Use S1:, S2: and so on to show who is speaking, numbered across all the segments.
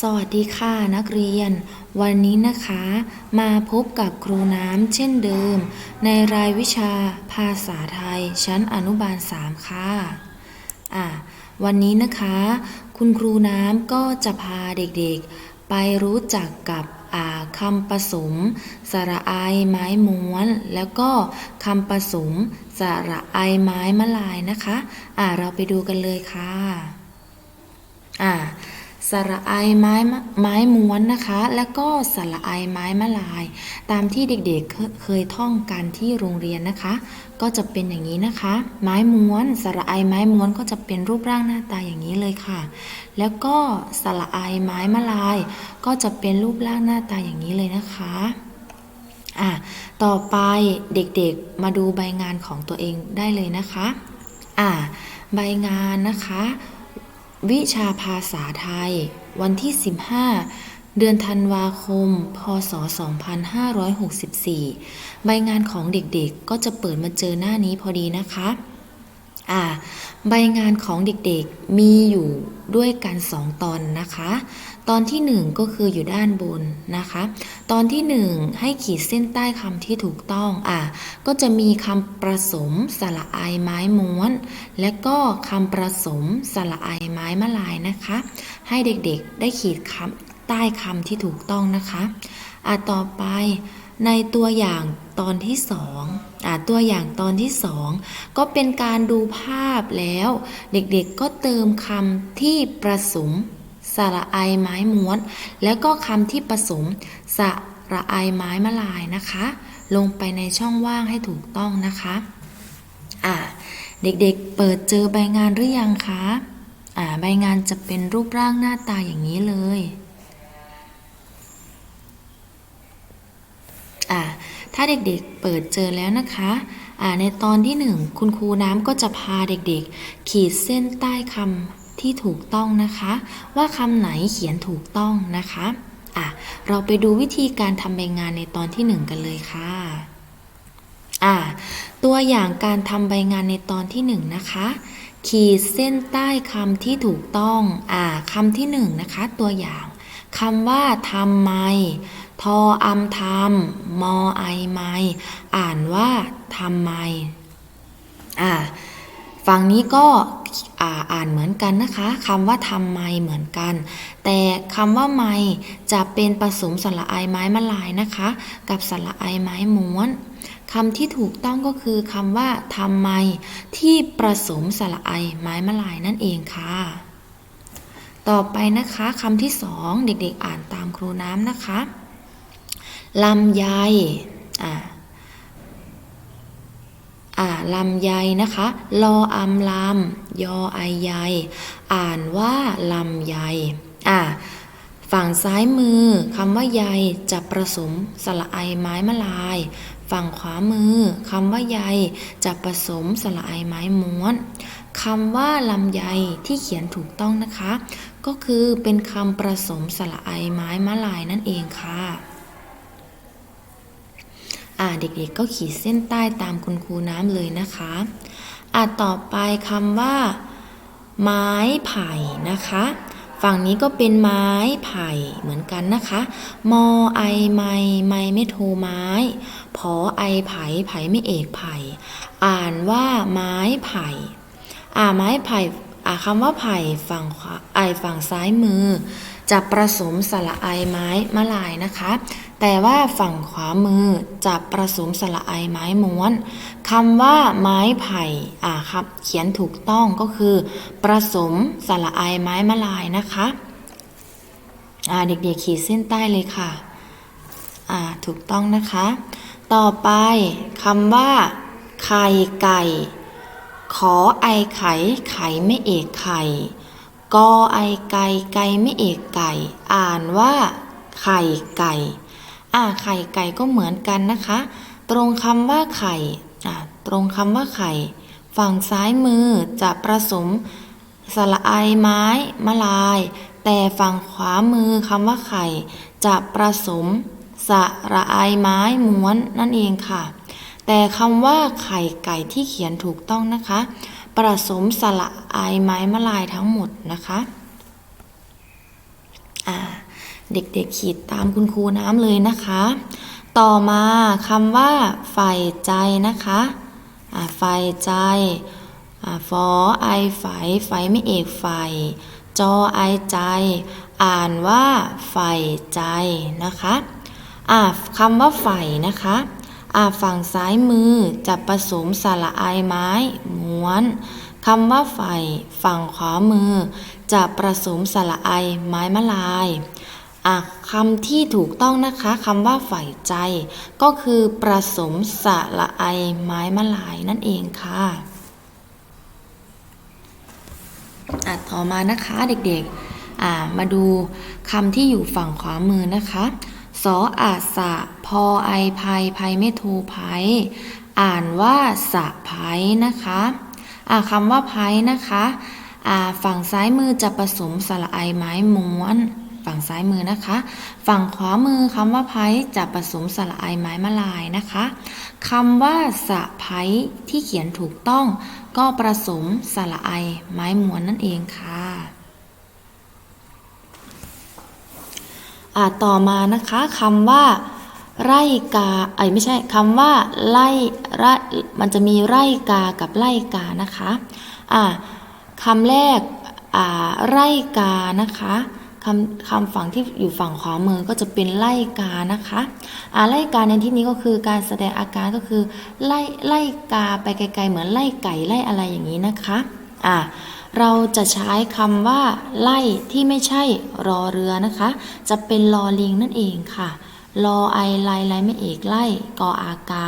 S1: สวัสดีค่ะนักเรียน วันนี้นะคะ มาพบกับครูน้ำเช่นเดิม ในรายวิชาภาษาไทย ชั้นอนุบาล 3 ค่ะอะ วันนี้นะคะ คุณครูน้ำก็จะพาเด็กๆ ไปรู้จักกับอ่าคำผสม สระอไม้ม้วน แล้วก็คำผสม สระอไม้มะลายนะคะ อ่าเราไปดูกันเลยค่ะอ่า สระไอไม้ไม้ม้วนนะคะ แล้วก็สระไอไม้มะลาย ตามที่เด็กๆเคเคยท่องกันที่โรงเรียนนะคะ ก็จะเป็นอย่างนี้นะคะ ไม้ม้วน สระไอไม้ม้วนก็จะเป็นรูปร่างหน้าตาอย่างนี้เลยค่ะ แล้วก็สระไอไม้มะลาย ก็จะเป็นรูปร่างหน้าตาอย่างนี้เลยนะคะอะต่อไปเด็กๆมาดูใบงานของตัวเองได้เลยนะคะอะใบงานนะคะ วิชาภาษาไทย วันที่ 15 เดือนธันวาคม พศ 2564 ใบงานของเด็กๆ ก็จะเปิดมาเจอหน้านี้พอดีนะคะ อ่า ใบงานของเด็กๆ มีอยู่ด้วยกัน 2 ตอนนะคะ ตอนที่หนึ่งก็คืออยู่ด้านบนนะคะ ตอนที่หนึ่งให้ขีดเส้นใต้คำที่ถูกต้องอ่าก็จะมีคำประสมสระอายไม้ม้วน และก็คำประสมสระอายไม้มะลายนะคะ ให้เด็กๆได้ขีดคำใต้คำที่ถูกต้องนะคะอ่าต่อไปในตัวอย่างตอนที่สองอ่าตัวอย่างตอนที่สองก็เป็นการดูภาพแล้ว เด็กๆก็เติมคำที่ประสม สระไอไม้ม้วน แล้วก็คำที่ผสม สระไอไม้มะลายนะคะ ลงไปในช่องว่างให้ถูกต้องนะคะอ่าเด็กๆ เปิดเจอใบงานหรือยังคะอ่าใบงานจะเป็นรูปร่างหน้าตาอย่างนี้เลยอ่าถ้าเด็กๆ เปิดเจอแล้วนะคะอ่าในตอนที่หนึ่งคุณครูน้ำก็จะพาเด็กๆ ขีดเส้นใต้คำ ที่ถูกต้องนะคะ ว่าคำไหนเขียนถูกต้องนะคะอะเราไปดูวิธีการทำใบงานในตอนที่หนึ่งกันเลยค่ะอ่าตัวอย่างการทำใบงานในตอนที่หนึ่งนะคะ ขีดเส้นใต้คำที่ถูกต้องอ่าคำที่หนึ่งนะคะ ตัวอย่างคำว่าทำไม ทออำทำมอไอไม อ่านว่าทำไมอ่า ฝั่งนี้ก็อ่าอานเหมือนกันนะคะคำว่าทำไมเหมือนกัน แต่คำว่าไมจะเป็นผสมสระอไม้มะลายนะคะ กับสระอไม้ม้วนคำที่ถูกต้องก็คือคำว่าทำไม ที่ประสมสระอไม้มะลายนั่นเองค่ะ ต่อไปนะคะคำที่สองเด็กๆอ่านตามครูน้ำนะคะลำไยอ่า อ่าลำไยนะคะ ลออำลำยอไอใยอ่านว่าลำไยอ่าฝั่งซ้ายมือคำว่าใยจะผสมสระไอไม้มะลาย ฝั่งขวามือคำว่าใยจะผสมสระไอไม้ม้วนคำว่าลำไยที่เขียนถูกต้องนะคะ ก็คือเป็นคำผสมสระไอไม้มะลายนั่นเองค่ะ อ่าเด็กๆก็ขีดเส้นใต้ตามคุณครูน้ำเลยนะคะอ่าต่อไปคำว่า ไม้ไผ่นะคะ ฝั่งนี้ก็เป็นไม้ไผ่เหมือนกันนะคะ มอไอไม้ไม้ไม่โทไม้ พอไอไผ่ไผ่ไม่เอกไผ่ อ่านว่าไม้ไผ่อ่าไม้ไผ่อ่าคำว่าไผ่ฝั่งขวาไอฝั่งซ้ายมือ จะผสมสระไอไม้มะลายนะคะ แต่ว่าฝั่งขวามือจะผสมสระไอไม้ม้วนคำว่าไม้ไผ่อ่าครับเขียนถูกต้องก็คือผสมสระไอไม้มะลายนะคะอ่าเด็กๆขีดเส้นใต้เลยค่ะอ่าถูกต้องนะคะ ต่อไปคำว่า ไข่ไก่ ขอไอไข่ไข่ไม่เอกไข่ กอไอไก่ไก่ไม่เอกไก่ อ่านว่าไข่ไก่ อ่าไข่ไก่ก็เหมือนกันนะคะ ตรงคำว่าไข่อ่าตรงคำว่าไข่ ฝั่งซ้ายมือจะผสมสระไอไม้มะลาย แต่ฝั่งขวามือคำว่าไข่ จะผสมสระไอไม้ม้วนนั่นเองค่ะ แต่คำว่าไข่ไก่ที่เขียนถูกต้องนะคะ ผสมสระอายไม้มะลายทั้งหมดนะคะอ่าเด็กๆขีดตามคุณครูน้ำเลยนะคะ ต่อมาคำว่าใฝ่ใจนะคะอ่าใฝ่ใจอ่าฟอไอไฝไฝไม่เอกไฝจอไอใจ อ่านว่าใฝ่ใจนะคะอ่าคำว่าใฝ่นะคะ อาฝั่งซ้ายมือจะผสมสระไอไม้ม้วนคำว่าใฝ่ฝั่งขวามือ จะผสมสระไอไม้มะลายอะคำที่ถูกต้องนะคะคำว่าฝ่ายใจ ก็คือประสมสระไอไม้มะลายนั่นเองค่ะอะต่อมานะคะเด็กๆอะมาดูคำที่อยู่ฝั่งขวามือนะคะ สออาสะ พอไอภัยภัยไม่โทภัย อ่านว่าสะภัยนะคะอะคำว่าภัยนะคะอะฝั่งซ้ายมือจะผสมสระไอไม้ม้วน ฝั่งซ้ายมือนะคะ ฝั่งขวามือคำว่าไพ้จะผสมสระไอไม้มะลายนะคะคำว่าสะไพ้ที่เขียนถูกต้อง ก็ผสมสระไอไม้ม้วนนั่นเองค่ะ อ่าต่อมานะคะคำว่า ไร่กาไอยไม่ใช่คำว่าไล่ไร่มันจะมีไร่กากับไล่กานะคะอ่าคำแรกอ่าไร่กานะคะคำคำฝั่งที่อยู่ฝั่งขวามือก็จะเป็นไล่กานะคะอ่าไล่กาในที่นี้ก็คือการแสดงอาการก็คือไล่ไล่กาไปไกลๆเหมือนไล่ไก่ไล่อะไรอย่างนี้นะคะอ่า เราจะใช้คำว่า ไล่ที่ไม่ใช่รอเรือนะคะ จะเป็นลอลิงนั่นเองค่ะรอไอไลไลไม่เอกไล่กออากา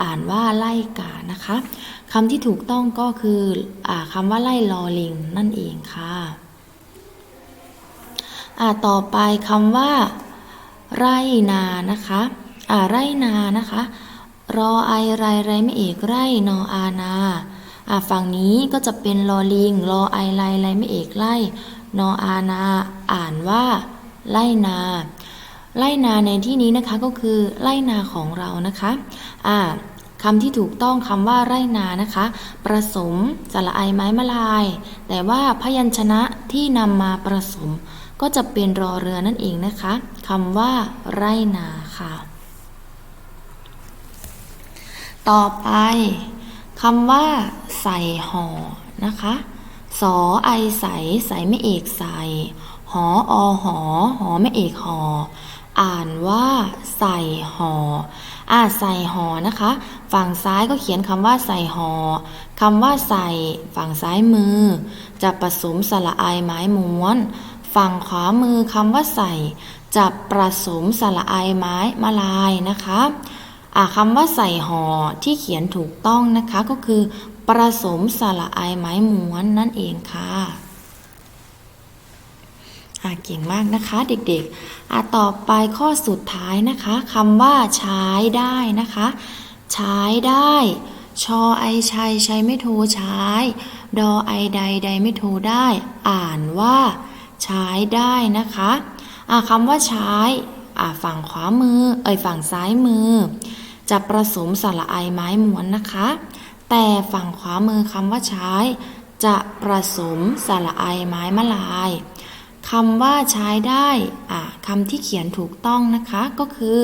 S1: อ่านว่าไล่กานะคะคำที่ถูกต้องก็คืออคำว่าไล่ลอลิงนั่นเองค่ะต่อไปคำว่า ไร่นานะคะไร่นานะคะ รอไอไรไรไม่เอกไร่นออานา ฝั่งนี้ก็จะเป็นลอลิงรอไอไรไรไม่เอกไล่นออานา อ่านว่าไร่นาไร่นาในที่นี้นะคะก็คือไร่นาของเรานะคะอ่าคำที่ถูกต้องคำว่าไร่นานะคะ ประสมสระไอไม้มะลาย แต่ว่าพยัญชนะที่นำมาประสม ก็จะเป็นรอเรือนั่นเองนะคะคำว่า ไร่นาค่ะ ต่อไปคำว่า ใส่ห่อนะคะสอไอใสใสไม่เอกใสหออหอหอไม่เอกหออ่านว่าใส่หออ่าใส่ห่อนะคะ ฝั่งซ้ายก็เขียนคำว่าใส่หอคำว่าใส่ฝั่งซ้ายมือ จะผสมสระไอไม้ม้วน ฝั่งขวามือคำว่าใส่ จะผสมสระไอไม้มะลายนะคะ คำว่าใส่ห่อที่เขียนถูกต้องนะคะก็คือผสมสระไอไม้ม้วนนั่นเองค่ะอาเก่งมากนะคะเด็กๆอาต่อไปข้อสุดท้ายนะคะคำว่าใช้ได้นะคะ ใช้ได้ ชอไอชัยใชัยไม่โทรใช้ ดอไอใดใดไม่โทรได้ อ่านว่า ใช้ได้นะคะอาคำว่าใช้อาฝั่งขวามือ เอ่ยฝั่งซ้ายมือ จะผสมสระไอไม้ม้วนนะคะ แต่ฝั่งขวามือคำว่าใช้ จะผสมสระไอไม้มะลายคำว่าใช้ได้คำที่เขียนถูกต้องนะคะก็คือ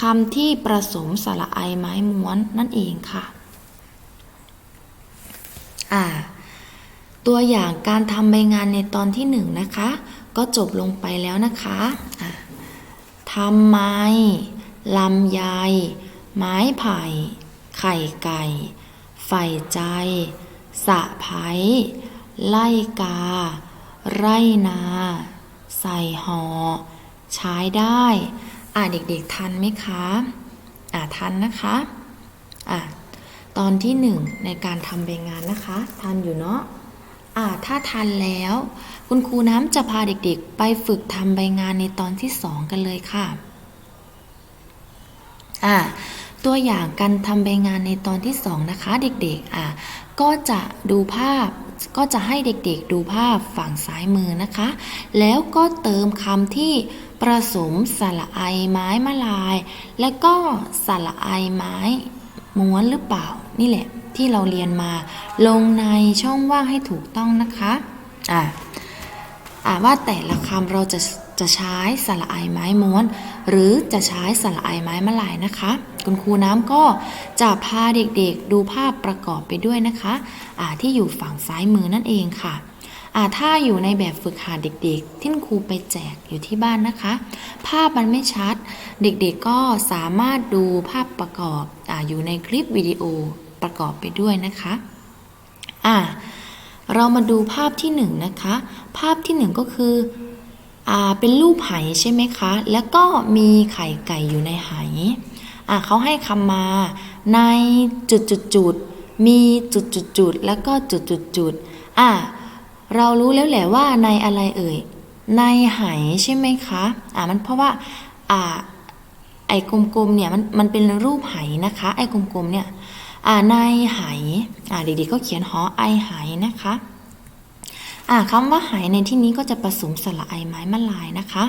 S1: คำที่ผสมสระไอไม้ม้วนนั่นเองค่ะตัวอย่างการทำใบงานในตอนที่หนึ่งนะคะ ก็จบลงไปแล้วนะคะทำไมลำไย ไม้ไผ่ ไข่ไก่ ไฟใจ สะไพไล่กา ไรนา ใส่ห่อใช้ได้ อ่าเด็กๆทันไหมคะ อ่าทันนะคะ อ่าตอนที่หนึ่งในการทำใบงานนะคะ ทันอยู่เนาะอ่าถ้าทันแล้ว คุณครูน้ำจะพาเด็กๆ ไปฝึกทำใบงานในตอนที่สองกันเลยค่ะ อ่า ตัวอย่างการทำใบงานในตอนที่สองนะคะ เด็กๆอ่าก็จะดูภาพก็จะให้เด็กๆดูภาพฝั่งซ้ายมือนะคะ แล้วก็เติมคำที่ผสมสระไอไม้มะลาย และก็สระไอไม้ม้วนหรือเปล่า นี่แหละที่เราเรียนมา ลงในช่องว่างให้ถูกต้องนะคะอ่าอ่าว่าแต่ละคำเราจะ จะใช้สระไอไม้ม้วน หรือจะใช้สระไอไม้มะลายนะคะ คุณครูน้ำก็จะพาเด็กๆดูภาพประกอบไปด้วยนะคะะที่อยู่ฝั่งซ้ายมือนั่นเองค่ะอ่าถ้าอยู่ในแบบฝึกหัดเด็กๆ ที่ครูไปแจกอยู่ที่บ้านนะคะ ภาพมันไม่ชัด เด็กๆก็สามารถดูภาพประกอบออยู่ในคลิปวิดีโอประกอบไปด้วยนะคะอ่าเรามาดูภาพที่หนึ่งนะคะ ภาพที่หนึ่งก็คือ เป็นรูปไหใช่ไหมคะ แล้วก็มีไข่ไก่อยู่ในไหอ่าเขาให้คำมาในจุดจุดจุดมีจุดจุดจุดแล้วก็จุดจุดจุดอ่าเรารู้แล้วแหละว่าในอะไรเอ่ย ในไหใช่ไหมคะอ่ามันเพราะว่าอ่าไอ้กลมๆเนี่ยมันมันเป็นรูปไหนะคะ ไอ้กลมๆเนี่ยอ่าในไหอ่าเด็กๆก็เขียนหอไอไหนะคะ อ่าคำว่าไหในที่นี้ก็จะผสมสระไอไม้มะลายนะคะ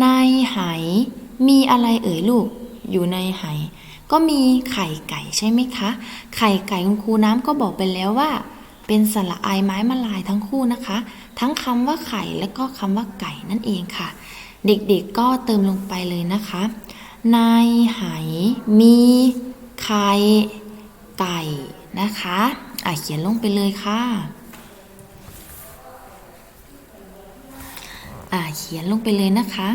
S1: ในไหมีอะไรเอ่ยลูก อยู่ในไหก็มีไข่ไก่ใช่ไหมคะ ไข่ไก่คุณครูน้ำก็บอกไปแล้วว่า เป็นสระอายไม้มะลายทั้งคู่นะคะ ทั้งคำว่าไข่และก็คำว่าไก่นั่นเองค่ะ เด็กๆก็เติมลงไปเลยนะคะ ในไหมีไข่ไก่นะคะ อะเขียนลงไปเลยค่ะ อะเขียนลงไปเลยนะคะ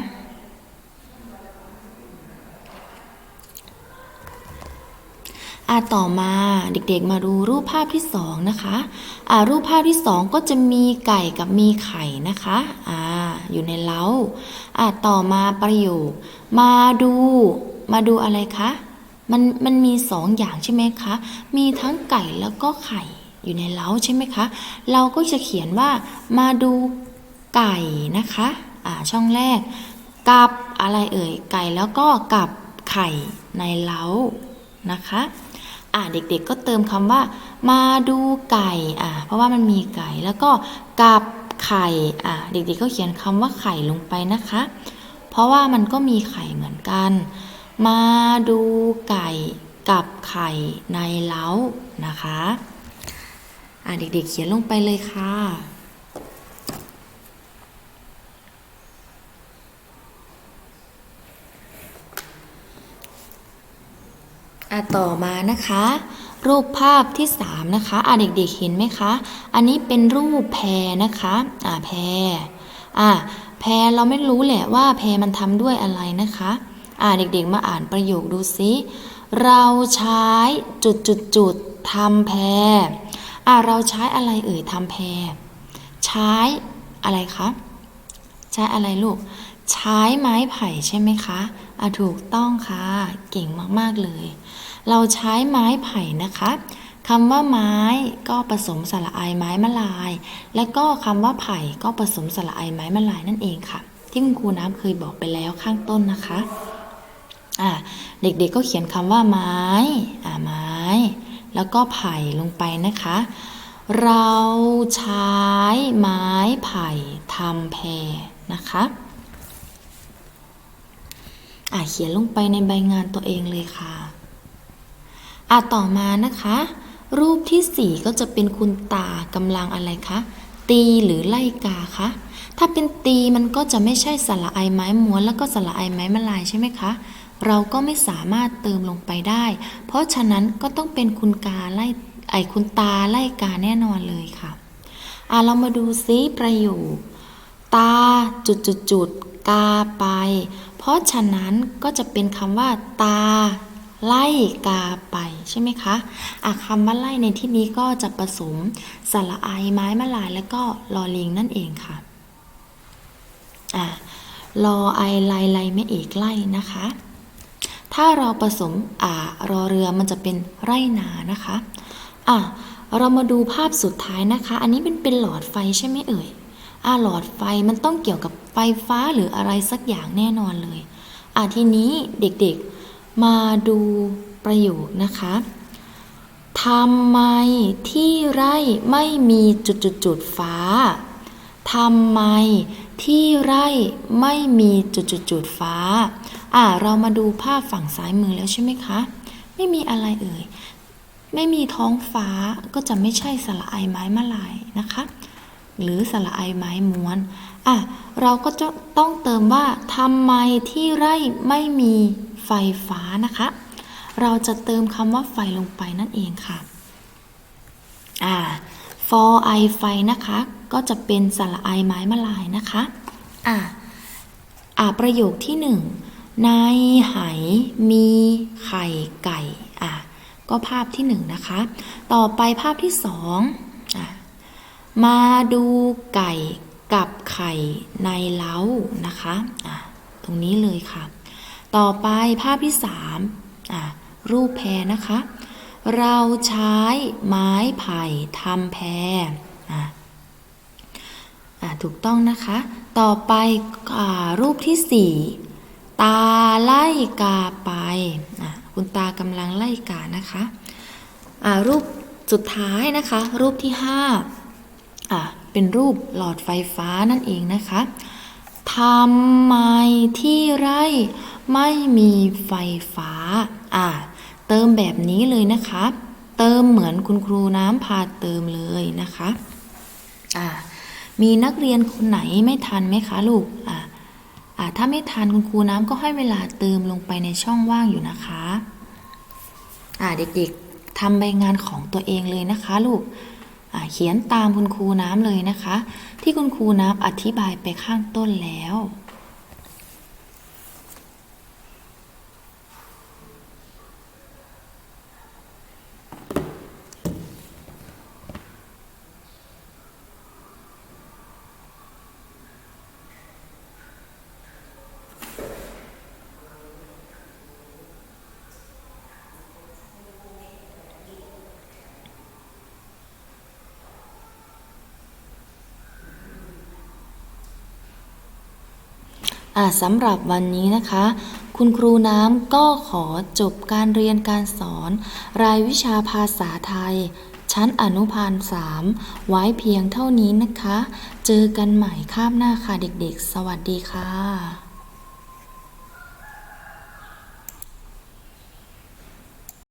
S1: อ่าต่อมาเด็กๆมาดูรูปภาพที่สองนะคะอ่ารูปภาพที่สองก็จะมีไก่กับมีไข่นะคะอ่าอยู่ในเล้าอ่าต่อมาประโยค มาดูมาดูอะไรคะมันมันมีสองอย่างใช่ไหมคะ มีทั้งไก่แล้วก็ไข่อยู่ในเล้าใช่ไหมคะ เราก็จะเขียนว่ามาดู ไก่นะคะอ่าช่องแรก กับอะไรเอ่ย ไก่แล้วก็กับไข่ในเล้านะคะอ่าเด็กๆก็เติมคำว่า มาดูไก่อ่าเพราะว่ามันมีไก่แล้วก็กับไข่อ่าเด็กๆก็เขียนคำว่าไข่ลงไปนะคะ เพราะว่ามันก็มีไข่เหมือนกัน มาดูไก่กับไข่ในเล้านะคะอ่าเด็กๆเขียนลงไปเลยค่ะ อะต่อมานะคะ รูปภาพที่ 3 นะคะอะเด็กๆเห็นไหมคะ อันนี้เป็นรูปแพรนะคะอะแพรอะแพรเราไม่รู้แหละว่าแพรมันทำด้วยอะไรนะคะ อะเด็กๆมาอ่านประโยคดูซิ เราใช้จุดจุดจุดทำแพรอะเราใช้อะไรเอ่ยทำแพรใช้อะไรคะ ใช้อะไรลูก ใช้ไม้ไผ่ใช่ไหมคะอะถูกต้องค่ะ เก่งมากๆเลย เราใช้ไม้ไผ่นะคะคำว่าไม้ก็ผสมสระไอไม้มะลาย และก็คำว่าไผ่ก็ผสมสระไอไม้มะลายนั่นเองค่ะ ที่คุณครูน้ำเคยบอกไปแล้วข้างต้นนะคะอ่าเด็กๆก็เขียนคำว่าไม้อ่าไม้ แล้วก็ไผ่ลงไปนะคะ เราใช้ไม้ไผ่ทำแพรนะคะ อะเขียนลงไปในใบงานตัวเองเลยค่ะอะต่อมานะคะ รูปที่ 4 ก็จะเป็นคุณตากำลังอะไรคะตีหรือไล่กาคะถ้าเป็นตีมันก็จะไม่ใช่สระไอไม้ม้วนแล้วก็สระไอไม้มะลายใช่ไหมคะเราก็ไม่สามารถเติมลงไปได้ เพราะฉะนั้นก็ต้องเป็นคุณกาไล่ไอคุณตาไล่กาแน่นอนเลยค่ะอะเรามาดูซิประโยค ตาจุดจุดจุดกาไป เพราะฉะนั้นก็จะเป็นคำว่า ตา ไล่กาไปใช่ไหมคะอะคำว่าไล่ในที่นี้ก็จะผสมสระไอไม้มะลายแล้วก็ลอลิงนั่นเองค่ะอะรอไอไลไลไม่เอกไล่นะคะ ถ้าเราผสมอ่ารอเรือมันจะเป็นไร่นานะคะอะเรามาดูภาพสุดท้ายนะคะ อันนี้เป็นเป็นหลอดไฟใช่ไหมเอ่ย อาหลอดไฟมันต้องเกี่ยวกับไฟฟ้าหรืออะไรสักอย่างแน่นอนเลยอ่าทีนี้เด็กๆมาดูประโยคนะคะทำไมที่ไร่ไม่มีจุดจุดจุดฟ้าทำไมที่ไร่ไม่มีจุดจุดจุดฟ้า อ่า เรามาดูภาพฝั่งซ้ายมือแล้วใช่ไหมคะ ไม่มีอะไรเอ่ย ไม่มีท้องฟ้าก็จะไม่ใช่สระไอไม้มะลายนะคะ หรือสระไอไม้ม้วนอะเราก็จะต้องเติมว่าทำไมที่ไร่ไม่มีไฟฟ้านะคะ เราจะเติมคำว่าไฟลงไปนั่นเองค่ะอ่า for i ไฟนะคะ ก็จะเป็นสระไอไม้มะลายนะคะอ่าอ่าประโยคที่หนึ่งในไหมีไข่ไก่อะก็ภาพที่หนึ่งนะคะ ต่อไปภาพที่สอง มาดูไก่กับไข่ในเล้านะคะะตรงนี้เลยค่ะ ต่อไปภาพที่3รูปแพรนะคะ เราใช้ไม้ไผ่ทำแพรถูกต้องนะคะ ต่อไปอรูปที่ 4 ตาไล่กาไป คุณตากำลังไล่กานะคะ รูปสุดท้ายนะคะ รูปที่ 5่ะ เป็นรูปหลอดไฟฟ้านั่นเองนะคะทำไมที่ไรไม่มีไฟฟ้า อ่า เติมแบบนี้เลยนะคะ เติมเหมือนคุณครูน้ำพาเติมเลยนะคะ อ่า มีนักเรียนคนไหนไม่ทันไหมคะลูก อ่าอ่าถ้าไม่ทันคุณครูน้ำก็ให้เวลาเติมลงไปในช่องว่างอยู่นะคะ อ่าเด็กๆทำใบงานของตัวเองเลยนะคะลูก เขียนตามคุณครูน้ำเลยนะคะ ที่คุณครูน้ำอธิบายไปข้างต้นแล้ว สำหรับวันนี้นะคะ คุณครูน้ำก็ขอจบการเรียนการสอน รายวิชาภาษาไทย ชั้นอนุบาล3ไว้เพียงเท่านี้นะคะ เจอกันใหม่ข้ามหน้าค่ะเด็กๆ สวัสดีค่ะ